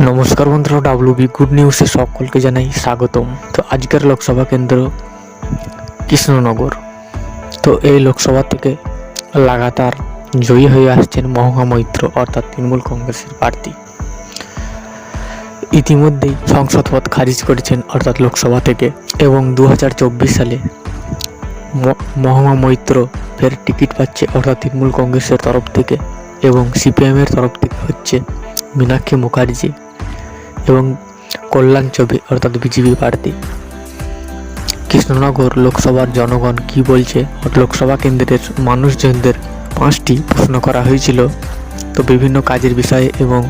নমস্কার বন্ধুরা W be good নিউজে সকলকে জানাই স্বাগতম। তো আজকের লোকসভা কেন্দ্র কৃষ্ণনগর। তো এই লোকসভা থেকে লাগাতার জয়ী হয়ে আসছেন মহা মৈত্র, অর্থাৎ তৃণমূল কংগ্রেসের প্রার্থী। ইতিমধ্যেই সংসদ পদ খারিজ করেছেন, অর্থাৎ লোকসভা থেকে, এবং দু হাজার চব্বিশ সালে ম- মহা মৈত্র ফের টিকিট পাচ্ছে, অর্থাৎ তৃণমূল কংগ্রেসের তরফ থেকে, এবং সিপিএমের তরফ থেকে হচ্ছে মীনাক্ষী মুখার্জি। এবং কল্যাণ চবে অর্থাৎ বিজেপি প্রার্থী। কৃষ্ণনগর লোকসভার জনগণ কি বলছে? লোকসভা কেন্দ্রের মানুষজনদের পাঁচটি প্রশ্ন করা হয়েছিল। তো বিভিন্ন কাজের বিষয়ে এবং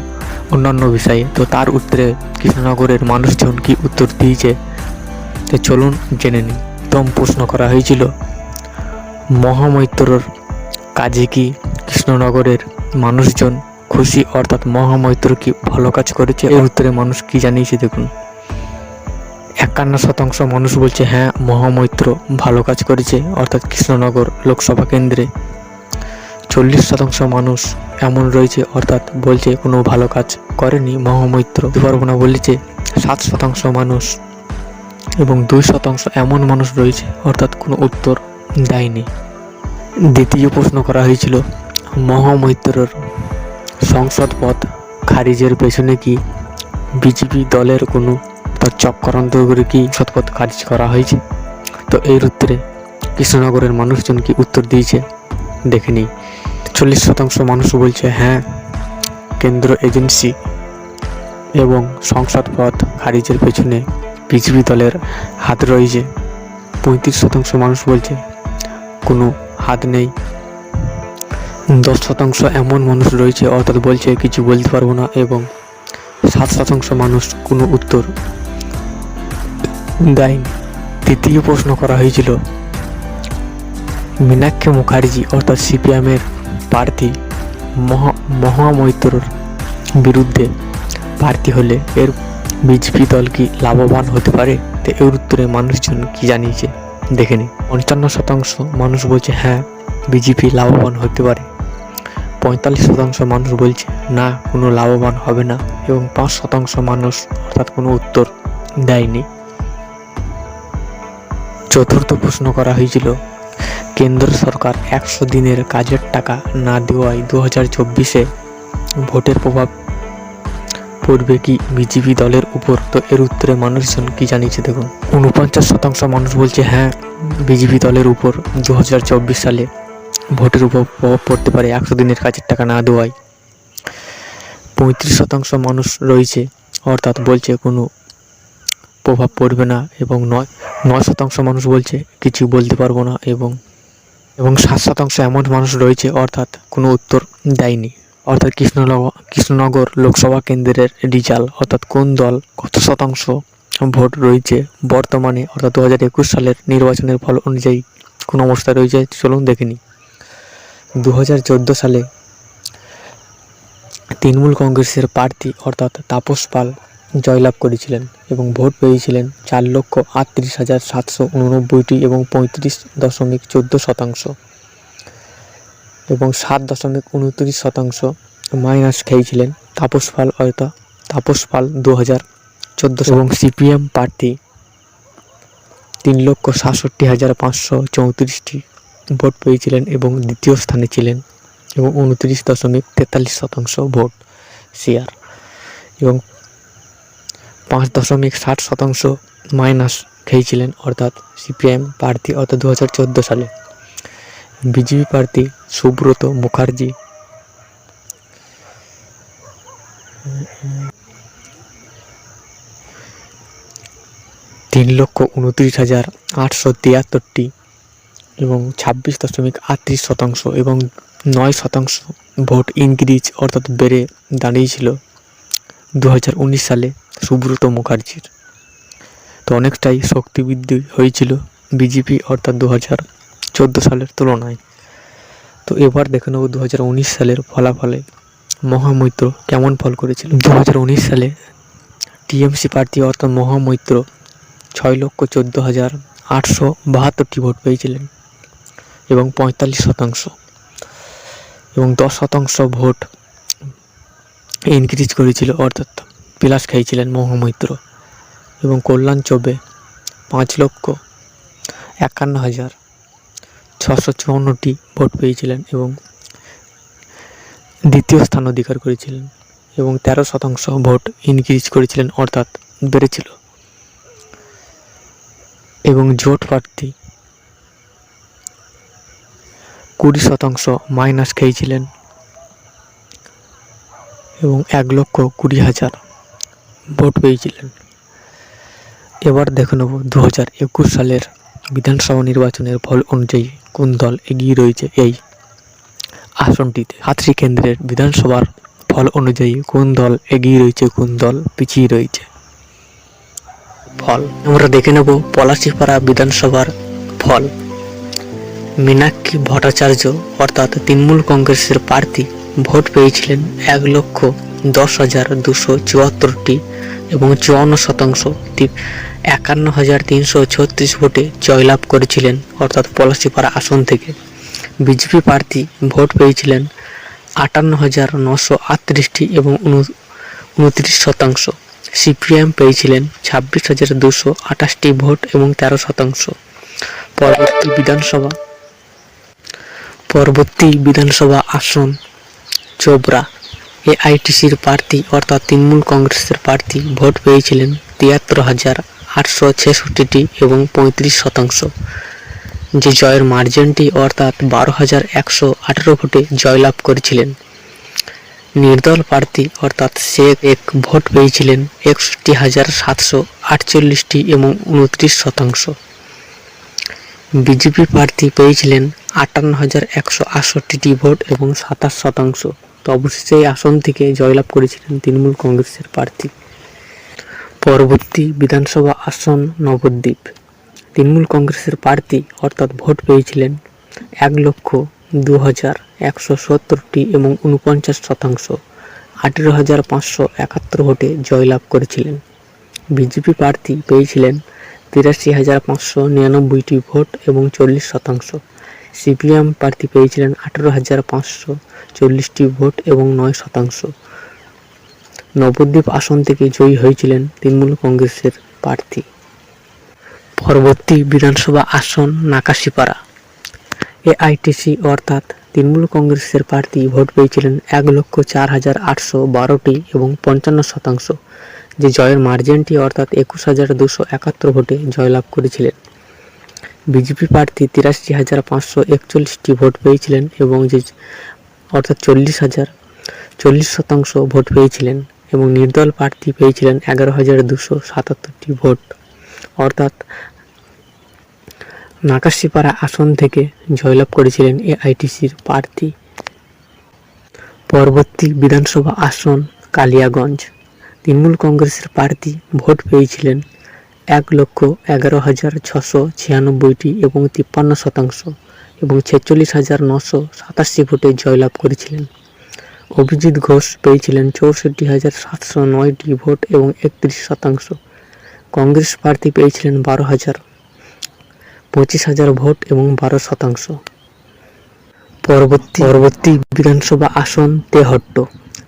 অন্যান্য বিষয়ে। তো তার উত্তরে কৃষ্ণনগরের মানুষজন কি উত্তর দিয়েছে? তো চলুন জেনে নিই। প্রথম প্রশ্ন করা হয়েছিল, মহামৈত্রর কাজে কি কৃষ্ণনগরের মানুষজন খুশি, অর্থাৎ মহামৈত্র কি ভালো কাজ করেছে। এর উত্তরে মানুষ কি জানিয়েছে দেখুন। একান্ন শতাংশ মানুষ বলছে হ্যাঁ মহামৈত্র ভালো কাজ করেছে। অর্থাৎ কৃষ্ণনগর লোকসভা কেন্দ্রে চল্লিশ শতাংশ মানুষ এমন রয়েছে, অর্থাৎ বলছে কোনো ভালো কাজ করেনি মহামৈত্র। পারব বলেছে, সাত শতাংশ মানুষ এবং দুই শতাংশ এমন মানুষ রয়েছে, অর্থাৎ কোনো উত্তর দেয়নি। দ্বিতীয় প্রশ্ন করা হয়েছিল, মহামৈত্রর সংসদ পদ খারিজের পেছনে কি বিজেপি দলের কোনো তার চক্রান্ত করে কি সংসদ খারিজ করা হয়েছে? তো এর উত্তরে কৃষ্ণনগরের মানুষজন কি উত্তর দিয়েছে? দেখে নিই। চল্লিশ শতাংশ মানুষ বলছে হ্যাঁ কেন্দ্র এজেন্সি এবং সংসদ পদ খারিজের পেছনে বিজেপি দলের হাত রয়েছে। পঁয়ত্রিশ শতাংশ মানুষ বলছে, কোনো হাত নেই। দশ শতাংশ এমন মানুষ রয়েছে, অর্থাৎ বলছে কিছু বলতে পারব না এবং সাত শতাংশ মানুষ কোনো উত্তর দেয়নি। তৃতীয় প্রশ্ন করা হয়েছিল, মীনাক্ষী মুখার্জি অর্থাৎ সিপিএমের প্রার্থী মহা, মহামৈত্রর বিরুদ্ধে প্রার্থী হলে এর বিজেপি দল কি লাভবান হতে পারে? তো এর উত্তরে মানুষজন কি জানিয়েছে? দেখে নিই। পঞ্চান্ন শতাংশ মানুষ বলছে হ্যাঁ বিজেপি লাভবান হতে পারে। পঁয়তাল্লিশ শতাংশ মানুষ বলছে, না, কোনো লাভবান হবে না। এবং পাঁচ শতাংশ মানুষ অর্থাৎ কোনো উত্তর দেয়নি। চতুর্থ প্রশ্ন করা হয়েছিল, কেন্দ্র সরকার একশো দিনের কাজের টাকা না দেওয়ায় দু হাজার চব্বিশে ভোটের প্রভাব পড়বে কি বিজেপি দলের উপর? তো এর উত্তরে মানুষজন কি জানিয়েছে দেখুন। উনপঞ্চাশ শতাংশ মানুষ বলছে হ্যাঁ বিজেপি দলের উপর দু হাজার চব্বিশ সালে ভোটের উপর প্রভাব পড়তে পারে একশো দিনের কাজের টাকা না দেওয়ায়। পঁয়ত্রিশ শতাংশ মানুষ রয়েছে, অর্থাৎ বলছে কোনো প্রভাব পড়বে না এবং নয় নয় শতাংশ মানুষ বলছে কিছু বলতে পারব না এবং এবং সাত শতাংশ এমন মানুষ রয়েছে, অর্থাৎ কোনো উত্তর দেয়নি। অর্থাৎ কৃষ্ণনগর কৃষ্ণনগর লোকসভা কেন্দ্রের রেজাল্ট অর্থাৎ কোন দল কত শতাংশ ভোট রয়েছে বর্তমানে, অর্থাৎ দু হাজার একুশ সালের নির্বাচনের ফল অনুযায়ী কোন অবস্থায় রয়েছে, চলুন দেখে নিই। দু হাজার চোদ্দ সালে তৃণমূল কংগ্রেসের প্রার্থী অর্থাৎ তাপস পাল জয়লাভ করেছিলেন এবং ভোট পেয়েছিলেন চার লক্ষ আটত্রিশ হাজার সাতশো উননব্বইটি এবং পঁয়ত্রিশ দশমিক চোদ্দ শতাংশ এবং সাত দশমিক উনত্রিশ শতাংশ মাইনাস খেয়েছিলেন তাপস পাল অর্থাৎ তাপস পাল দু হাজার চোদ্দ এবং সিপিএম প্রার্থী তিন লক্ষ সাতষট্টি হাজার পাঁচশো চৌত্রিশটি। ভোট পেয়েছিলেন এবং দ্বিতীয় স্থানে ছিলেন এবং উনত্রিশ দশমিক তেতাল্লিশ শতাংশ ভোট শেয়ার এবং পাঁচ দশমিক ষাট শতাংশ মাইনাস খেয়েছিলেন অর্থাৎ সিপিএম প্রার্থী অর্থাৎ দু হাজার চোদ্দ সালে। বিজেপি প্রার্থী সুব্রত মুখার্জি। তিন লক্ষ উনত্রিশ হাজার আটশো তিয়াত্তরটি এবং ছাব্বিশ দশমিক আটত্রিশ শতাংশ এবং নয় শতাংশ ভোট ইনক্রিজ অর্থাৎ বেড়ে দাঁড়িয়েছিল দু হাজার উনিশ সালে সুব্রত মুখার্জির। তো অনেকটাই শক্তি বৃদ্ধি হয়েছিল বিজেপি অর্থাৎ দু হাজার চোদ্দ সালের তুলনায়। তো এবার দেখে নেব দু হাজার উনিশ সালের ফলাফলে মহামৈত্র কেমন ফল করেছিল। দু হাজার উনিশ সালে টিএমসি প্রার্থী অর্থাৎ মহামৈত্র ছয় লক্ষ চোদ্দ হাজার আটশো বাহাত্তরটি ভোট পেয়েছিলেন। এবং পঁয়তাল্লিশ শতাংশ। এবং দশ শতাংশ ভোট ইনক্রিজ করেছিল অর্থাৎ প্লাস খেয়েছিলেন মহামৈত্র এবং কল্যাণ চৌবে পাঁচ লক্ষ একান্ন হাজার ছশো চুয়ান্নটি ভোট পেয়েছিলেন এবং দ্বিতীয় স্থান অধিকার করেছিলেন এবং তেরো শতাংশ ভোট ইনক্রিজ করেছিলেন অর্থাৎ বেড়েছিল। এবং জোট প্রার্থী কুড়ি শতাংশ মাইনাস খেয়েছিলেন এবং এক লক্ষ কুড়ি হাজার ভোট পেয়েছিলেন। এবার দেখে নেব দু হাজার একুশ সালের বিধানসভা নির্বাচনের ফল অনুযায়ী কোন দল এগিয়ে রয়েছে এই আসনটিতে। সাতটি কেন্দ্রের বিধানসভার ফল অনুযায়ী কোন দল এগিয়ে রয়েছে, কোন দল পিছিয়ে রয়েছে? ফল। আমরা দেখে নেব পলাশিপাড়া বিধানসভার ফল। মীনাক্ষী ভট্টাচার্য অর্থাৎ তৃণমূল কংগ্রেসের প্রার্থী ভোট পেয়েছিলেন এক লক্ষ দশ হাজার দুশো চুয়াত্তরটি এবং চুয়ান্ন শতাংশ একান্ন হাজার তিনশো ছত্রিশ ভোটে জয়লাভ করেছিলেন, অর্থাৎ পলাশিপাড়া আসন থেকে। বিজেপি প্রার্থী ভোট পেয়েছিলেন আটান্ন হাজার নশো আটত্রিশটি এবং উনত্রিশ শতাংশ। সিপিএম পেয়েছিলেন ছাব্বিশ হাজার দুশো আঠাশটি ভোট এবং তেরো শতাংশ। পরবর্তী বিধানসভা পরবর্তী বিধানসভা আসন চোবরা এআইটিসির প্রার্থী অর্থাৎ তৃণমূল কংগ্রেসের প্রার্থী ভোট পেয়েছিলেন তিয়াত্তর হাজার আটশো ছেষট্টিটি এবং পঁয়ত্রিশ শতাংশ। যে জয়ের মার্জিনটি অর্থাৎ বারো হাজার একশো আঠেরো ভোটে জয়লাভ করেছিলেন। নির্দল প্রার্থী অর্থাৎ শেখ এক ভোট পেয়েছিলেন একষট্টি হাজার সাতশো আটচল্লিশটি এবং উনত্রিশ শতাংশ। বিজেপি প্রার্থী পেয়েছিলেন আটান্ন হাজার একশো আটষট্টিটি ভোট এবং সাতাশ শতাংশ। তো অবশেষে এই আসন থেকে জয়লাভ করেছিলেন তৃণমূল কংগ্রেসের প্রার্থী। পরবর্তী বিধানসভা আসন নবদ্বীপ। তৃণমূল কংগ্রেসের প্রার্থী অর্থাৎ ভোট পেয়েছিলেন এক লক্ষ দু হাজার একশো সত্তরটি এবং উনপঞ্চাশ শতাংশ। আঠেরো হাজার পাঁচশো একাত্তর ভোটে জয়লাভ করেছিলেন। বিজেপি প্রার্থী পেয়েছিলেন তিরাশি হাজার পাঁচশো নিরানব্বইটি ভোট এবং চল্লিশ শতাংশ। সিপিএম প্রার্থী পেয়েছিলেন আঠেরো হাজার পাঁচশো চল্লিশটি ভোট এবং নয় শতাংশ। নবদ্বীপ আসন থেকে জয়ী হয়েছিলেন তৃণমূল কংগ্রেসের প্রার্থী। পরবর্তী বিধানসভা আসন নাকাশিপাড়া। এআইটিসি অর্থাৎ তৃণমূল কংগ্রেসের প্রার্থী ভোট পেয়েছিলেন এক লক্ষ চার হাজার আটশো বারোটি এবং পঞ্চান্ন শতাংশ। যে জয়ের মার্জিনটি অর্থাৎ একুশ হাজার দুশো একাত্তর ভোটে জয়লাভ করেছিলেন। বিজেপি প্রার্থী তিরাশি হাজার পাঁচশো একচল্লিশটি ভোট পেয়েছিলেন এবং যে অর্থাৎ চল্লিশ হাজার চল্লিশ শতাংশ ভোট পেয়েছিলেন এবং নির্দল প্রার্থী পেয়েছিলেন এগারো হাজার দুশো সাতাত্তরটি ভোট। অর্থাৎ নাকাশিপাড়া আসন থেকে জয়লাভ করেছিলেন এআইটিসির প্রার্থী। পরবর্তী বিধানসভা আসন কালিয়াগঞ্জ। তৃণমূল কংগ্রেসের প্রার্থী ভোট পেয়েছিলেন এক লক্ষ এগারো হাজার ছশো ছিয়ানব্বইটি এবং তিপ্পান্ন শতাংশ এবং ছেচল্লিশ হাজার নশো সাতাশি ভোটে জয়লাভ করেছিলেন। অভিজিৎ ঘোষ পেয়েছিলেন চৌষট্টি হাজার সাতশো নয়টি ভোট এবং একত্রিশ শতাংশ। কংগ্রেস প্রার্থী পেয়েছিলেন বারো হাজার পঁচিশ হাজার ভোট এবং বারো শতাংশ। পরবর্তী পরবর্তী বিধানসভা আসন তেহট্ট।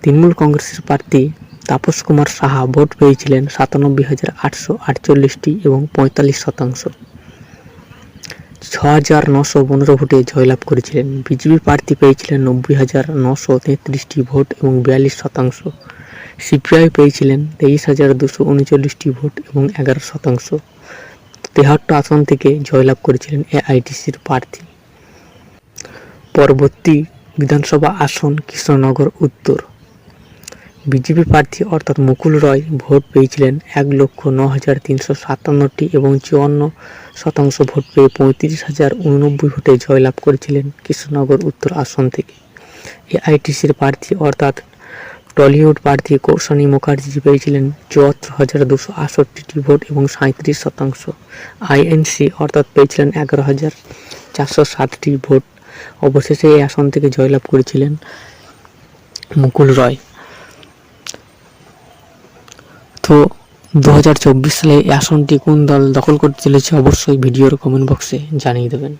তৃণমূল কংগ্রেসের প্রার্থী তাপস কুমার সাহা ভোট পেয়েছিলেন সাতানব্বই হাজার আটশো আটচল্লিশটি এবং পঁয়তাল্লিশ শতাংশ। ছ হাজার নশো পনেরো ভোটে জয়লাভ করেছিলেন। বিজেপি প্রার্থী পেয়েছিলেন নব্বই হাজার নশো তেত্রিশটি ভোট এবং বিয়াল্লিশ শতাংশ। সিপিআই পেয়েছিলেন তেইশ হাজার দুশো উনচল্লিশটি ভোট এবং এগারো শতাংশ। তেহাট্ট আসন থেকে জয়লাভ করেছিলেন এআইটিসির প্রার্থী। পরবর্তী বিধানসভা আসন কৃষ্ণনগর, উত্তর। বিজেপি প্রার্থী অর্থাৎ মুকুল রয় ভোট পেয়েছিলেন এক লক্ষ ন হাজার তিনশো সাতান্নটি এবং চুয়ান্ন শতাংশ ভোট পেয়ে পঁয়ত্রিশ হাজার উননব্বই ভোটে জয়লাভ করেছিলেন কৃষ্ণনগর উত্তর আসন থেকে। এআইটিসির প্রার্থী অর্থাৎ টলিউড প্রার্থী কৌশানী মুখার্জি পেয়েছিলেন চুয়াত্তর হাজার দুশো আটষট্টিটি ভোট এবং সাঁত্রিশ শতাংশ। আইএনসি অর্থাৎ পেয়েছিলেন এগারো হাজার চারশো ষাটটি ভোট। অবশেষে এই আসন থেকে জয়লাভ করেছিলেন মুকুল রয়। তো দু হাজার চব্বিশ সালে এই আসনটি কোন দল দখল করতে চলেছে অবশ্যই ভিডিওর কমেন্ট বক্সে জানিয়ে দেবেন।